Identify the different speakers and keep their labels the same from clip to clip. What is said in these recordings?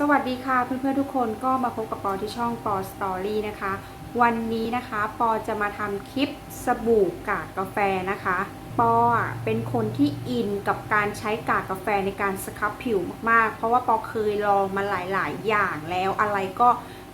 Speaker 1: สวัสดีค่ะเพื่อนๆทุกคนก็มาพบกับปอที่ช่องปอสตอรี่นะคะ วันนี้นะคะปอจะมาทำคลิปสบู่กากกาแฟนะคะ ปอเป็นคนที่อินกับการใช้กากกาแฟในการสครับผิวมากๆ เพราะว่าปอเคยลองมาหลายๆ อย่างแล้วอะไรก็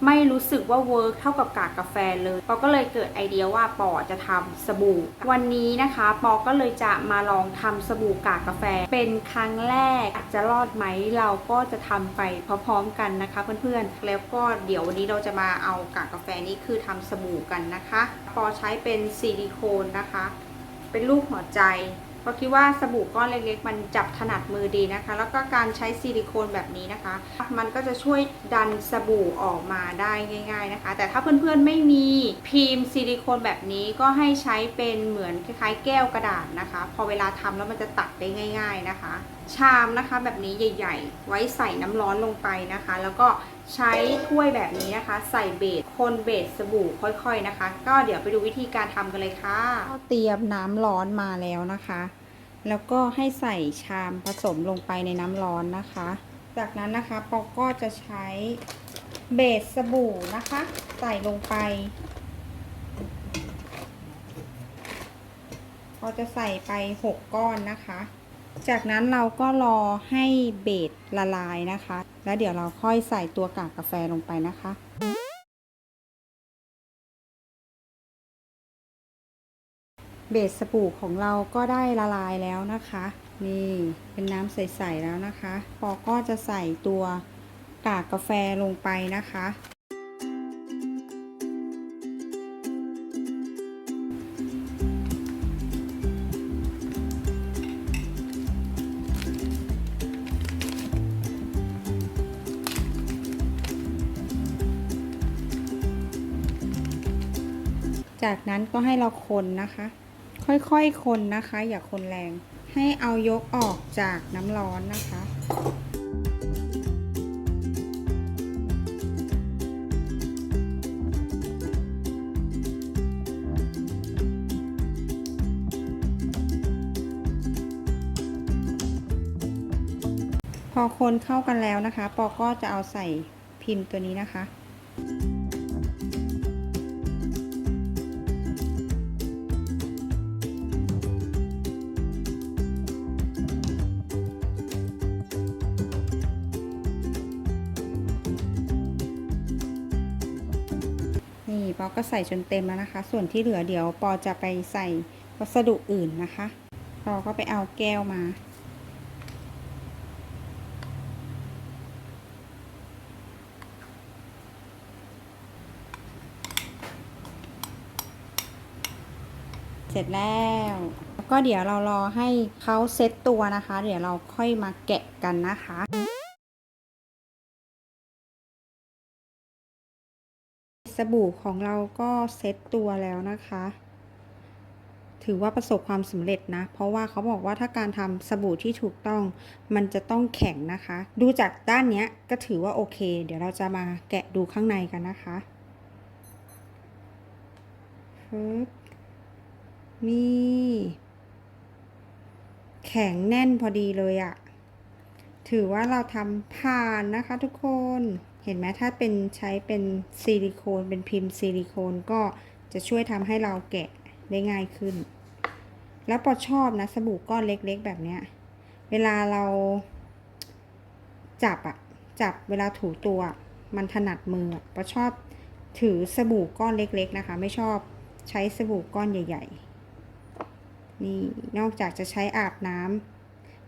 Speaker 1: ไม่รู้สึกว่าเวิร์กเท่ากับกากกาแฟเลยปอก็เลยเกิดไอเดียว่าปอจะทำสบู่ วันนี้นะคะปอก็เลยจะมาลองทำสบู่กากกาแฟ เป็นครั้งแรกจะรอดไหมเราก็จะทำไปพร้อมๆกันนะคะเพื่อนๆ แล้วก็เดี๋ยววันนี้เราจะมาเอากากกาแฟนี้คือทำสบู่กันนะคะ ปอใช้เป็นซิลิโคนนะคะ เป็นรูปหัวใจ เพราะคิดว่าสบู่ก้อนเล็กๆ มันจับถนัดมือดีนะคะ แล้วก็การใช้ซิลิโคนแบบนี้นะคะ มันก็จะช่วยดันสบู่ออกมาได้ง่าย ๆนะคะ แต่ถ้าเพื่อนๆไม่มีพิมพ์ซิลิโคนแบบนี้ก็ให้ใช้เป็นเหมือนคล้ายๆ แก้วกระดาษนะคะ พอเวลาทำแล้วมันจะตัดได้ง่าย ๆนะคะ ชามนะคะแบบนี้ใหญ่ ๆ ไว้ใส่น้ำร้อนลงไปนะคะ แล้วก็ ใช้ถ้วยแบบนี้นะคะ ใส่เบสคนเบสสบู่ค่อยๆนะคะ ก็เดี๋ยวไปดูวิธีการทำกันเลยค่ะเตรียมน้ำร้อนมาแล้วนะคะ แล้วก็ให้ใส่ชามผสมลงไปในน้ำร้อนนะคะ จากนั้นนะคะปอก็จะใช้เบสสบู่นะคะ ใส่ลงไปเราจะใส่ไป 6 ก้อนนะคะ จากนั้นเราก็รอให้เบสละลายนะคะ แล้วเดี๋ยวเราค่อยใส่ตัวกากกาแฟลงไปนะคะ เบสสบู่ของเราก็ได้ละลายแล้วนะคะ นี่เป็นน้ำใส ๆ แล้วนะคะ พอก็จะใส่ตัวกากกาแฟลงไปนะคะ จากนั้นก็ให้เราคนนะคะ ค่อยๆคนนะคะ อย่าคนแรง ให้เอายกออกจากน้ำร้อนนะคะ พอคนเข้ากันแล้วนะคะ ปอก็จะเอาใส่พิมพ์ตัวนี้นะคะ นี่ปอก็ใส่จนเต็มแล้วนะคะ ส่วนที่เหลือเดี๋ยวปอจะไปใส่วัสดุอื่นนะคะปอก็ไปเอาแก้วมาเสร็จแล้วก็เดี๋ยวเรารอให้เขาเซตตัวนะคะ เดี๋ยวเราค่อยมาแกะกันนะคะ สบู่ของเราก็เซ็ตตัวแล้วนะคะ ถือว่าประสบความสำเร็จนะ เพราะว่าเขาบอกว่าถ้าการทำสบู่ที่ถูกต้อง มันจะต้องแข็งนะคะ ดูจากด้านนี้ก็ถือว่าโอเค เดี๋ยวเราจะมาแกะดูข้างในกันนะคะฮึบนี่แข็งแน่นพอดีเลยอะถือว่าเราทำผ่านนะคะทุกคน เห็นไหมถ้าเป็นใช้เป็นซิลิโคนเป็นพิมพ์ซิลิโคนก็จะช่วยทำให้เราแกะได้ง่ายขึ้น แล้วปอชอบนะสบู่ก้อนเล็กๆ แบบเนี้ย เวลาเราจับอะจับเวลาถูตัวมันถนัดมือปอชอบถือสบู่ก้อนเล็กๆนะคะ ไม่ชอบใช้สบู่ก้อนใหญ่ ๆ นี่นอกจากจะใช้อาบน้ำ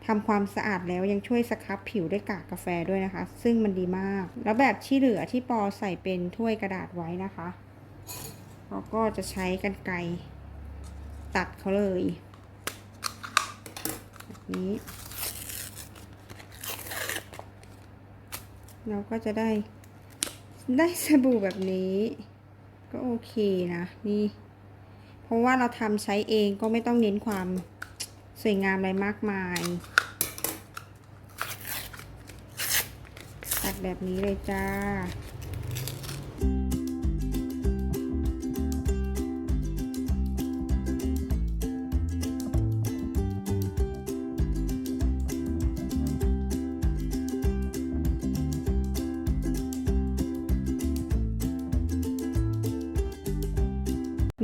Speaker 1: ทำความสะอาดแล้วยังช่วยสครับผิวด้วยกากกาแฟด้วยนะคะ ซึ่งมันดีมาก แล้วแบบที่เหลือที่ปอใส่เป็นถ้วยกระดาษไว้นะคะเราก็จะใช้กันไกรตัดเขาเลยแบบนี้เราก็จะได้ได้สบู่แบบนี้ ก็โอเคนะนี่ เพราะว่าเราทำใช้เองก็ไม่ต้องเน้นความสวยงามอะไรมากมาย ตัดแบบนี้เลยจ้า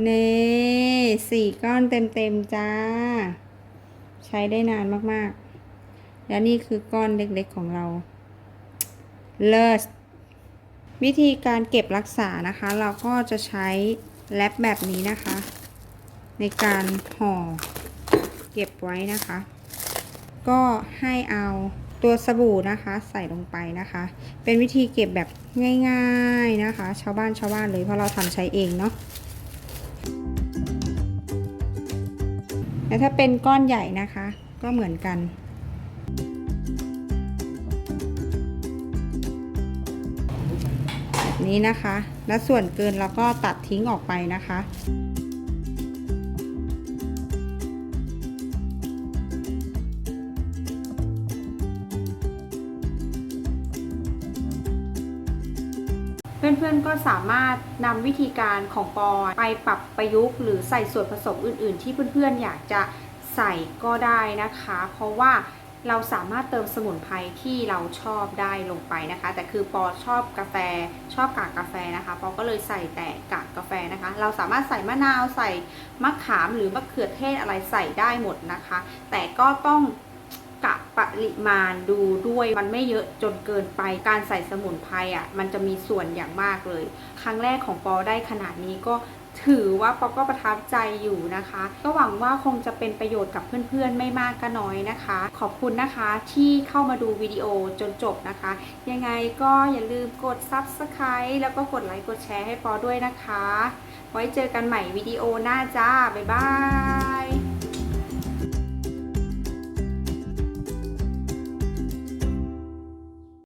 Speaker 1: เน่สี่ก้อนเต็มๆจ้า ใช้ได้นานมากๆ และนี่คือก้อนเล็กๆของเรา เลิศวิธีการเก็บรักษานะคะ เราก็จะใช้แรปแบบนี้นะคะ ในการห่อเก็บไว้นะคะ ก็ให้เอาตัวสบู่นะคะใส่ลงไปนะคะ เป็นวิธีเก็บแบบง่ายๆนะคะ ชาวบ้านชาวบ้านเลยเพราะเราทำใช้เองเนาะแต่ถ้าเป็นก้อนใหญ่นะคะ ก็เหมือนกัน นี้นะคะ และส่วนเกินเราก็ตัดทิ้งออกไปนะคะเพื่อนๆ ก็สามารถนำวิธีการของปอไปปรับประยุกต์ หรือใส่ส่วนผสมอื่นๆ ที่เพื่อนๆ อยากจะใส่ก็ได้นะคะ เพราะว่า เราสามารถเติมสมุนไพรที่เราชอบได้ลงไปนะคะ แต่คือปอชอบกาแฟชอบกากกาแฟนะคะปอก็เลยใส่แต่กากกาแฟนะคะ เราสามารถใส่มะนาวใส่มะขามหรือมะเขือเทศอะไรใส่ได้หมดนะคะ แต่ก็ต้องกะปริมาณดูด้วยมันไม่เยอะจนเกินไปการใส่สมุนไพรอะมันจะมีส่วนอย่างมากเลย ครั้งแรกของปอได้ขนาดนี้ก็ ถือว่าปอก็ประทับใจอยู่นะคะ ก็หวังว่าคงจะเป็นประโยชน์กับเพื่อนๆ ไม่มากก็น้อยนะคะ ขอบคุณนะคะที่เข้ามาดูวิดีโอจนจบนะคะ ยังไงก็อย่าลืมกด Subscribe แล้วก็กดไลค์กดแชร์ให้ปอด้วยนะคะ ไว้เจอกันใหม่วิดีโอหน้าจ้า บ๊ายบาย